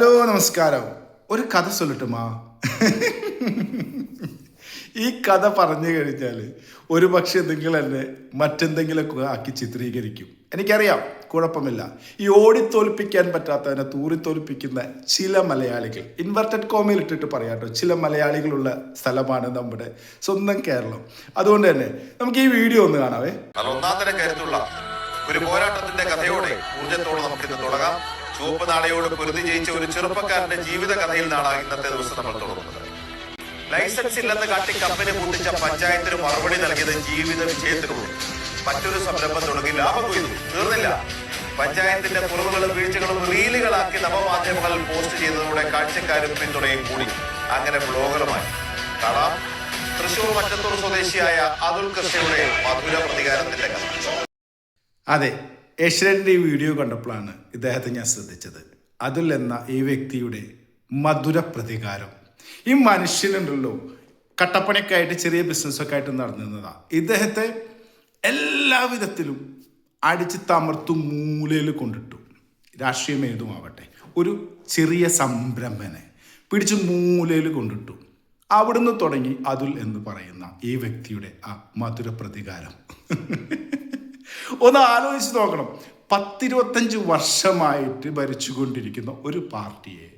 Hello നമസ്കാരം. ഒരു കഥ ചൊല്ലട്ടുമാ? ഈ കഥ പറഞ്ഞു കഴിഞ്ഞാൽ ഒരു പക്ഷെ നിങ്ങൾ എന്നെ മറ്റെന്തെങ്കിലും ആക്കി ചിത്രീകരിക്കും. എനിക്കറിയാം കുഴപ്പമില്ല. ഈ ഓടിത്തോൽപ്പിക്കാൻ പറ്റാത്തതിനെ തൂറിത്തോൽപ്പിക്കുന്ന ചില മലയാളികൾ ഇൻവെർട്ടഡ് കോമയിൽ ഇട്ടിട്ട് പറയാട്ടോ ചില മലയാളികളുള്ള സ്ഥലമാണ് നമ്മുടെ സ്വന്തം കേരളം. അതുകൊണ്ട് തന്നെ നമുക്ക് ഈ വീഡിയോ ഒന്ന് കാണാവേ. ഒരു പോരാട്ടത്തിന്റെ കഥയോടെ ഊർജത്തോടെ നമുക്ക് തുടങ്ങാം. ചുവപ്പ് നാളയോട് പൊരുതി ജയിച്ച ഒരു ചെറുപ്പക്കാരന്റെ ജീവിത കഥയിൽ ഇന്നത്തെ ദിവസം നമ്മൾ തുടങ്ങുന്നത്. ലൈസൻസ് ഇല്ലെന്ന് കാട്ടി കമ്പനി കൂട്ടിച്ച പഞ്ചായത്തിന് മറുപടി നൽകിയത് ജീവിത വിജയത്തിനുള്ളൂ മറ്റൊരു സംരംഭം തുടങ്ങി. ലാഭം കൊയ്തു. തീർന്നില്ല. പഞ്ചായത്തിന്റെ കുറവുകളും വീഴ്ചകളും റീലുകളാക്കി നവമാധ്യമങ്ങളിൽ പോസ്റ്റ് ചെയ്തതോടെ കാഴ്ചക്കാരും പിന്തുണയും കൂടി. അങ്ങനെ ബ്ലോഗറുമായി കാണാം. തൃശൂർ മറ്റത്തൂർ സ്വദേശിയായ അതുൽ കൃഷ്ണയുടെ മധുര പ്രതികാരത്തിന്റെ കഥ. അതെ. ഏഷ്യന്റെ ഈ വീഡിയോ കണ്ടപ്പോഴാണ് ഇദ്ദേഹത്തെ ഞാൻ ശ്രദ്ധിച്ചത്. അതിൽ എന്ന ഈ വ്യക്തിയുടെ മധുര പ്രതികാരം. ഈ മനുഷ്യനുണ്ടല്ലോ കട്ടപ്പണിക്കായിട്ട് ചെറിയ ബിസിനസ്സൊക്കെ ആയിട്ട് നടന്നിരുന്നതാ. ഇദ്ദേഹത്തെ എല്ലാ വിധത്തിലും അടിച്ച് തമർത്തു മൂലയിൽ കൊണ്ടിട്ടു. രാഷ്ട്രീയം ഏതുമാവട്ടെ. ഒരു ചെറിയ സംരംഭനെ പിടിച്ച് മൂലയിൽ കൊണ്ടിട്ടു. അവിടുന്ന് തുടങ്ങി അതുൽ എന്ന് പറയുന്ന ഈ വ്യക്തിയുടെ ആ മധുര പ്രതികാരം. ഒന്ന് ആലോചിച്ച് നോക്കണം. പത്തിരുപത്തഞ്ച് വർഷമായിട്ട് ഭരിച്ചുകൊണ്ടിരിക്കുന്ന ഒരു പാർട്ടിയെ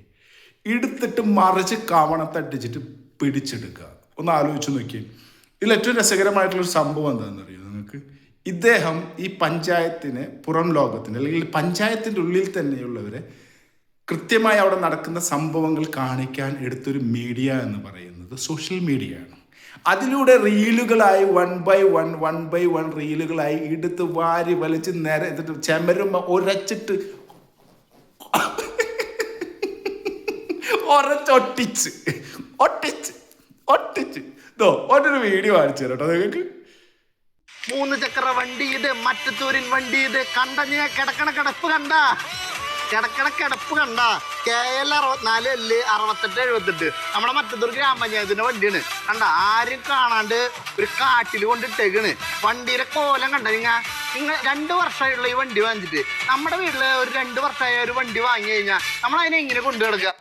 എടുത്തിട്ട് മറിച്ച് കവണത്തടിച്ചിട്ട് പിടിച്ചെടുക്കുക. ഒന്ന് ആലോചിച്ച് നോക്കിയേ. ഇതിൽ ഏറ്റവും രസകരമായിട്ടുള്ളൊരു സംഭവം എന്താണെന്ന് അറിയാം നിങ്ങൾക്ക്? ഇദ്ദേഹം ഈ പഞ്ചായത്തിന് പുറം ലോകത്തിന് അല്ലെങ്കിൽ പഞ്ചായത്തിന്റെ ഉള്ളിൽ തന്നെയുള്ളവരെ കൃത്യമായി അവിടെ നടക്കുന്ന സംഭവങ്ങൾ കാണിക്കാൻ എടുത്തൊരു മീഡിയ എന്ന് പറയുന്നത് സോഷ്യൽ മീഡിയയാണ്. അതിലൂടെ റീലുകളായി one by one one by one റീലുകളായി എടുത്ത് വാരി വലിച്ച് നേരെ ചെമരുമ്പ ഉരച്ചിട്ട് ഒരച്ചൊട്ടിച്ച് ഒട്ടിച്ച് ഒട്ടിച്ച്. ഇതോ ഒറ്റൊരു വീഡിയോ കാണിച്ചു കേട്ടോ നിങ്ങൾക്ക്. മൂന്ന് ചക്ര വണ്ടി ഇത് മറ്റത്തൂരിൻ വണ്ടി ഇത്. കണ്ട ഞാൻ കിടക്കണ കിടപ്പ് കണ്ട. കിടക്കണ കിടപ്പ് കണ്ട. കെ എൽ അറുപത്തിനാല് എല്ല് അറുപത്തെട്ട് എഴുപത്തെട്ട്. നമ്മുടെ മറ്റത്തൂർ ഗ്രാമപഞ്ചായത്തിന്റെ വണ്ടിയാണ്. കണ്ട ആരും കാണാണ്ട് ഒരു കാട്ടിൽ കൊണ്ടിട്ടേക്കണ്. വണ്ടിയുടെ കോലം കണ്ട നിങ്ങ? നിങ്ങൾ രണ്ട് വർഷമായുള്ള ഈ വണ്ടി വാങ്ങിച്ചിട്ട്. നമ്മുടെ വീട്ടിൽ ഒരു രണ്ട് വർഷമായ ഒരു വണ്ടി വാങ്ങി കഴിഞ്ഞാൽ നമ്മൾ അതിനെ എങ്ങനെ കൊണ്ടു കിടക്കുക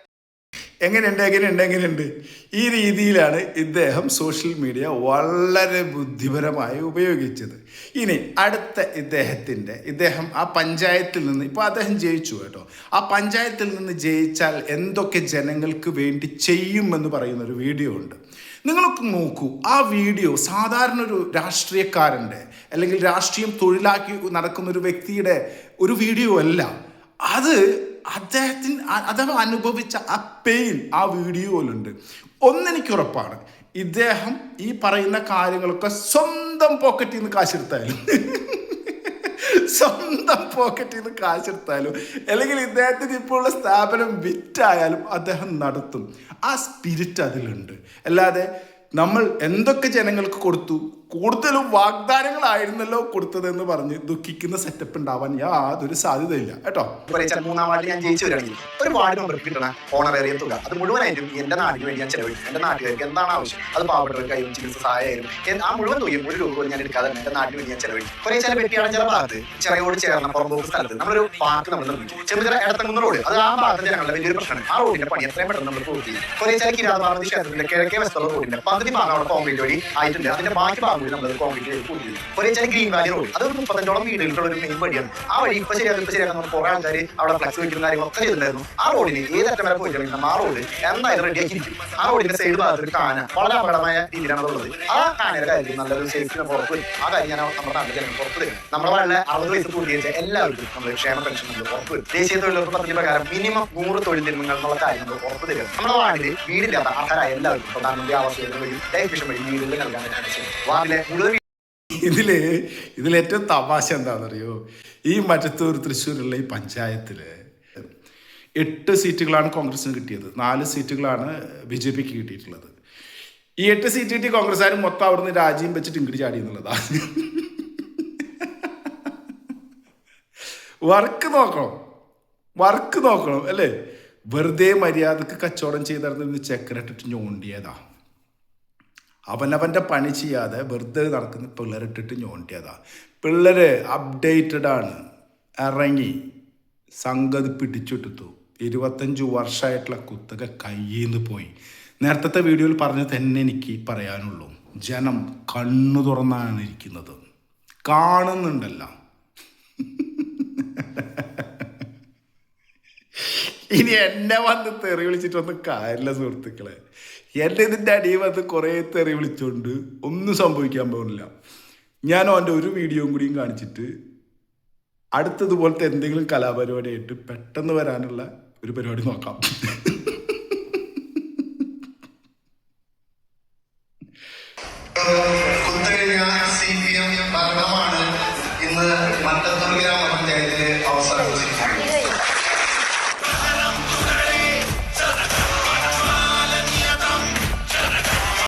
എങ്ങനെയുണ്ട് എങ്ങനെയുണ്ട് എങ്ങനെയുണ്ട്? ഈ രീതിയിലാണ് ഇദ്ദേഹം സോഷ്യൽ മീഡിയ വളരെ ബുദ്ധിപരമായി ഉപയോഗിച്ചത്. ഇനി അടുത്ത ഇദ്ദേഹത്തിന്റെ ഇദ്ദേഹം ആ പഞ്ചായത്തിൽ നിന്ന് ഇപ്പോൾ അദ്ദേഹം ജയിച്ചു കേട്ടോ. ആ പഞ്ചായത്തിൽ നിന്ന് ജയിച്ചാൽ എന്തൊക്കെ ജനങ്ങൾക്ക് വേണ്ടി ചെയ്യുമെന്ന് പറയുന്നൊരു വീഡിയോ ഉണ്ട്. നിങ്ങളൊക്കെ നോക്കൂ ആ വീഡിയോ സാധാരണ ഒരു രാഷ്ട്രീയക്കാരന്റെ അല്ലെങ്കിൽ രാഷ്ട്രീയം തൊഴിലാക്കി നടക്കുന്ന ഒരു വ്യക്തിയുടെ ഒരു വീഡിയോ അല്ല. അത് അദ്ദേഹത്തിന് അദ്ദേഹം അനുഭവിച്ച ആ പെയിൻ ആ വീഡിയോയിലുണ്ട് ഒന്നെനിക്ക് ഉറപ്പാണ് ഇദ്ദേഹം ഈ പറയുന്ന കാര്യങ്ങളൊക്കെ സ്വന്തം പോക്കറ്റിൽ നിന്ന് കാശെടുത്താലും. സ്വന്തം പോക്കറ്റിൽ നിന്ന് കാശെടുത്താലും. അല്ലെങ്കിൽ ഇദ്ദേഹത്തിന് ഇപ്പോൾ ഉള്ള സ്ഥാപനം വിറ്റായാലും അദ്ദേഹം നടത്തും. ആ സ്പിരിറ്റ് അതിലുണ്ട്. അല്ലാതെ നമ്മൾ എന്തൊക്കെ ജനങ്ങൾക്ക് കൊടുത്തു? കൂടുതലും വാഗ്ദാനങ്ങളായിരുന്നല്ലോ കൊടുത്തതെന്ന് പറഞ്ഞ് ദുഃഖിക്കുന്ന സെറ്റപ്പ് ഉണ്ടാവാൻ യാതൊരു സാധ്യതയില്ല. കേട്ടോ? മൂന്നാം വാർഡിൽ ഞാൻ ജയിച്ചു വരികയാണെങ്കിൽ ഒരു വാർഡ് മെമ്പർക്ക് കിട്ടണ ഓണറേറിയ തുക. അത് മുഴുവനായിട്ടും എന്റെ നാടിന് വേണ്ടി ഞാൻ ചെലവഴിക്കും. എന്റെ നാട്ടുകാർക്ക് എന്താണ് ആവശ്യം? അത് പാവപ്പെട്ടവർക്കായും ചികിത്സ സഹായമായാലും. എൻ- ആ മുഴുവൻ തുകയും ഒരു രൂപ ഞാൻ എടുക്കാതെ എന്റെ നാട്ടിന് വേണ്ടി ഞാൻ ചെലവഴിക്കും. കുറെ ചില പെട്ടിയാണ് ചില ഭാഗത്ത് ചിറയോട് ചേർന്ന പുറമ്പോക്ക് സ്ഥലത്ത് നമ്മളൊരു പാർക്ക് നമ്മൾ നിർമ്മിച്ചു ചെറുതല ഇടത്തങ്ങുന്ന റോഡ് അത് ആ ഭാഗത്ത് ഞങ്ങളുടെ വലിയൊരു പ്രശ്നമാണ്. ആ റോഡിന്റെ പണി എത്രയും പെട്ടെന്ന് നമ്മൾ പൂർത്തിയും കുറേ ചില കിരാതപാർവതി ക്ഷേത്രത്തിന്റെ കിഴക്കേ വസ്തുള്ള റോഡിന്റെ പകുതി ഭാഗം അവിടെ കോൺക്രീറ്റ് വഴി ആയിട്ടുണ്ട്. അതിന്റെ ബാക്കി ഭാഗം കൂടി നമ്മൾ കോൺക്രീറ്റ് ചെയ്ത്. ഒരു ചില ഗ്രീൻ വാലി റോഡ് അതൊരു മുപ്പത്തഞ്ചോളം വീടുകളുള്ള ഒരു മെയിൻ വഴിയാണ്. ആ വഴി ഇപ്പൊ ശരിയാക്കും ഇപ്പൊ ശരിയാക്കാൻ പോകാൻ ആൾക്കാർ അവിടെ ഫ്ലക്സ് വെക്കുന്ന കാര്യങ്ങളൊക്കെ ചെയ്തിട്ടുണ്ടായിരുന്നു. ആ റോഡിന് ഏതറ്റം വരെ പോയിട്ടുണ്ടെങ്കിൽ ആ റോഡ് എന്തായാലും റെഡിയാക്കിയിരിക്കും ആ റോഡിന്റെ സൈഡ് ഭാഗത്ത് ഒരു കാന. വളരെ അപകടമായ രീതിയിലാണ് ഉള്ളത്. ആ കാനയുടെ കാര്യത്തിൽ നല്ലൊരു സേഫ്റ്റി പുറത്ത് ആ കാര്യം ഞാൻ നമ്മുടെ നാട്ടിൽ പുറത്ത് വരും. നമ്മുടെ വളരെ അറുപത് വയസ്സ് പൂർത്തീകരിച്ച എല്ലാവർക്കും നമ്മൾ ക്ഷേമ പെൻഷൻ നമ്മൾ പുറത്ത് വരും. ദേശീയ തൊഴിലുറപ്പ് പദ്ധതി പ്രകാരം മിനിമം നൂറ് തൊഴിൽ ജന്മങ്ങൾ എന്നുള്ള കാര്യം നമ്മൾ പുറത്ത് തരും. നമ്മുടെ നാട്ടിൽ വീടില്ലാത്ത ആൾക്കാരായ എല്ലാവർക്കും പ്രധാനമന്ത്രി ആവാസ് വഴി മിഷൻ വഴി വീടുകൾ നൽകാൻ വാർഡിലെ മുഴുവൻ ഇതിൽ ഇതിലേറ്റവും തമാശ എന്താണെന്നറിയോ? ഈ മറ്റത്തൂർ തൃശ്ശൂരുള്ള ഈ പഞ്ചായത്തിൽ എട്ട് സീറ്റുകളാണ് കോൺഗ്രസിന് കിട്ടിയത്. നാല് സീറ്റുകളാണ് ബി ജെ പിക്ക് കിട്ടിയിട്ടുള്ളത്. ഈ എട്ട് സീറ്റ് കിട്ടിയ കോൺഗ്രസ്സുകാരും മൊത്തം അവിടുന്ന് രാജ്യം വെച്ചിട്ട് ഇങ്ങോട്ട് ചാടി എന്നുള്ളതാണ് വർക്ക് നോക്കണം. വർക്ക് നോക്കണം അല്ലേ? വെറുതെ മര്യാദയ്ക്ക് കച്ചവടം ചെയ്തിരുന്ന ചെക്കനിട്ടിട്ട് ഞോണ്ടിയതാ. അവനവന്റെ പണി ചെയ്യാതെ വെറുതെ നടക്കുന്ന പിള്ളേരിട്ടിട്ട് ഞോണ്ടിയതാ. അപ്ഡേറ്റഡ് ആണ്. ഇറങ്ങി സംഗതി പിടിച്ചെടുത്തു. ഇരുപത്തഞ്ച് വർഷമായിട്ടുള്ള കുത്തക കയ്യിൽ നിന്ന് പോയി. നേരത്തെ വീഡിയോയിൽ പറഞ്ഞ തന്നെ എനിക്ക് പറയാനുള്ളൂ. ജനം കണ്ണു തുറന്നാണ് ഇരിക്കുന്നത്. കാണുന്നുണ്ടല്ല. ഇനി എന്നെ വന്ന് തെറി വിളിച്ചിട്ട് വന്ന് കാര്യമില്ല സുഹൃത്തുക്കളെ. എന്റെ ഇതിന്റെ അടിയിൽ വന്ന് കുറേ തെറി വിളിച്ചുകൊണ്ട് ഒന്നും സംഭവിക്കാൻ പോകുന്നില്ല. ഞാൻ അവന്റെ ഒരു വീഡിയോയും കൂടിയും കാണിച്ചിട്ട് അടുത്തതുപോലത്തെ എന്തെങ്കിലും കലാപരിപാടിയായിട്ട് പെട്ടെന്ന് വരാനുള്ള ഒരു പരിപാടി നോക്കാം. ഇന്ന് മട്ടത്തൂർ ഗ്രാമപഞ്ചായത്തിലെ അവസാനിപ്പിച്ചിരിക്കുന്നത്